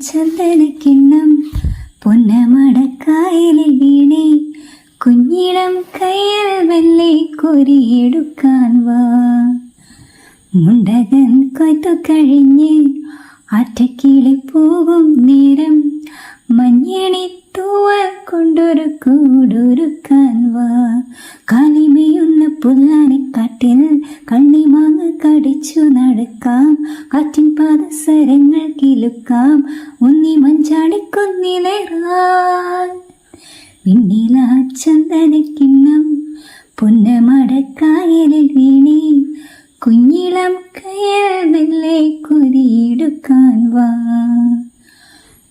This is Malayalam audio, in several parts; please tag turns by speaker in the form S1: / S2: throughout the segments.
S1: ചന്ദനക്കിണ്ണം പൊന്നമടക്കായലിൽ വീണേ. കുഞ്ഞിടം കയ്യൽ വല്ലേ കൊരിയെടുക്കാൻ വാ. മുണ്ടകൻ കൊയ്ത്തു കഴിഞ്ഞ് ആറ്റക്കിളി പോകും നേരം. മഞ്ഞണി തൂവൽ കൊണ്ടൊരു കൂടൊരുക്കാൻ വാ. കാലിമയുന്ന പുല്ലാനിക്കാട്ടിൽ കണ്ണിമാങ്ങ കടിച്ചു നടക്കാം. കാറ്റിൻ പാദസരങ്ങൾ കിലുക്കാം. ഉണ്ണി മഞ്ചാടിക്കൊന്നിലേറാൻ പിന്നില ചന്ദനക്കിണ്ണം പൊന്നമടക്കായലിൽ വീണി. കുഞ്ഞിളം കുരിയെടുക്കാൻ കൊരിയെടുക്കാൻ വാ.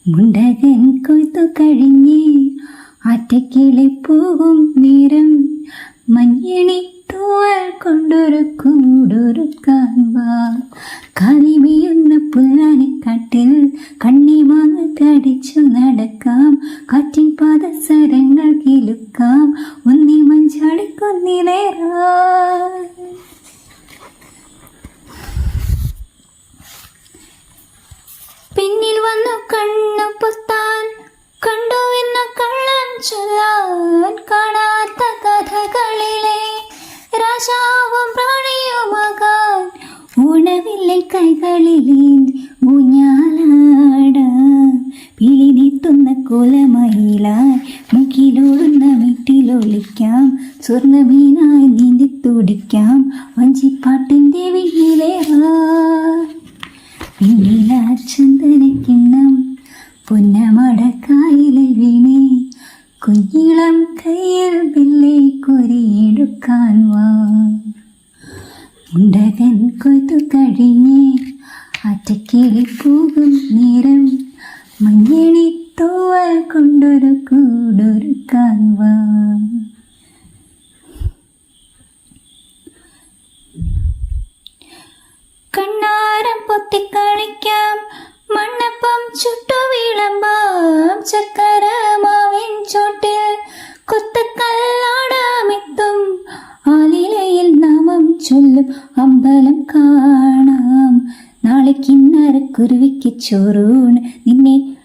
S1: മുണ്ടകൻ കൊയ്ത്തു കഴിഞ്ഞ് ആറ്റക്കിളി പോകും നേരം മഞ്ഞണി തൂവൽ കൊണ്ടൊരു കൂടൊരുക്കാൻ കടിച്ചു നടക്കാം. കാറ്റിൻ പാദസരങ്ങൾ കിലുക്കാം ഒന്നി മഞ്ചാടിക്കൊന്നി നേരാ പിന്നിൽ വന്നു കണ്ണു പൊത്താൻ കണ്ടു എന്ന കള്ളൻ ചൊല്ലാൻ കാണാത്ത കഥകളിലെ രാജാവും പ്രാണിയുമാകാൻ. ഉണവില്ലേ ഊഞ്ഞാലാട പിളി നീത്തുന്ന കുലമയിലായി മുക്കിലോടുന്ന വീട്ടിലൊളിക്കാം സ്വർണമീനായി നീന്തി തുടിക്കാം വഞ്ചിപ്പാട്ടിന്റെ വിണ്ണിലേറാ പൊന്നമടക്കായിലെ വീണേ. കുഞ്ഞിളം കയ്യിൽ പിള്ളേ കൊരിയെടുക്കാൻ വാ. മുണ്ടകൻ കൊയ്ത്തു കഴിഞ്ഞ്. അറ്റക്കിളി മഞ്ഞണി തോവൽ കൊണ്ടൊരു കൂടൊരുക്കാൻ വാ കണ്ണാരം പൊത്തിക്കളിക്കാം മണ്ണപ്പം ചുട്ടു വിളമ്പാം ചക്കര മാവിൻ ചോട്ടിൽ കൊത്തക്കല്ലാടാമെത്തും ആലിലയിൽ നാമം ചൊല്ലും അമ്പലം കാണാം നാളെ കിന്നരക്കുരുവിക്ക് ചോറൂണ് നിന്നെ അണ്ണാറ കണ്ണനെ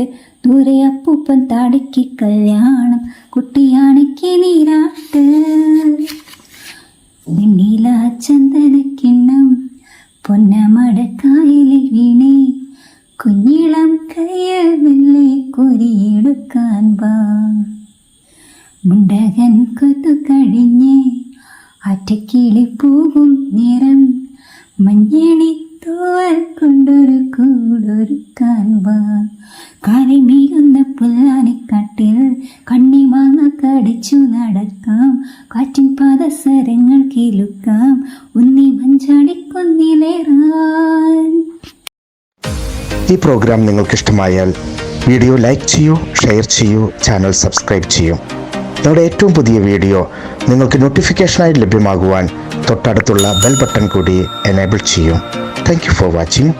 S1: പാലൂട്ട് ദൂരെ അപ്പൂപ്പൻ താടിക്ക് കല്യാണം. കുട്ടിയാണയ്ക്ക് നീരാട്ട്. വെണ്ണീല ചന്ദന കിണ്ണം പൊന്നമടക്കായിലെ വീണേ. കുഞ്ഞിളം കയ്യിൽ കുരിയെടുക്കാൻ വാ. മുണ്ടകൻ കൊത്തു കഴിഞ്ഞ് ആറ്റക്കിളി പോകും നേരം. മഞ്ഞണി തോവൽ കൊണ്ടൊരു കൂടൊരുക്കാൻ നടക്കാം കാറ്റിൻ പാദസരങ്ങൾ കേൾക്കാം. ഉന്നി മഞ്ചാടിക്കൊന്നിലേറാൻ
S2: ഈ പ്രോഗ്രാം നിങ്ങൾക്ക് ഇഷ്ടമായാൽ വീഡിയോ ലൈക്ക് ചെയ്യൂ ഷെയർ ചെയ്യൂ ചാനൽ സബ്സ്ക്രൈബ് ചെയ്യൂ. ഞങ്ങളുടെ ഏറ്റവും പുതിയ വീഡിയോ നിങ്ങൾക്ക് നോട്ടിഫിക്കേഷനായി ലഭ്യമാകുവാൻ തൊട്ടടുത്തുള്ള ബെൽ ബട്ടൺ കൂടി എനേബിൾ ചെയ്യൂ. Thank for watching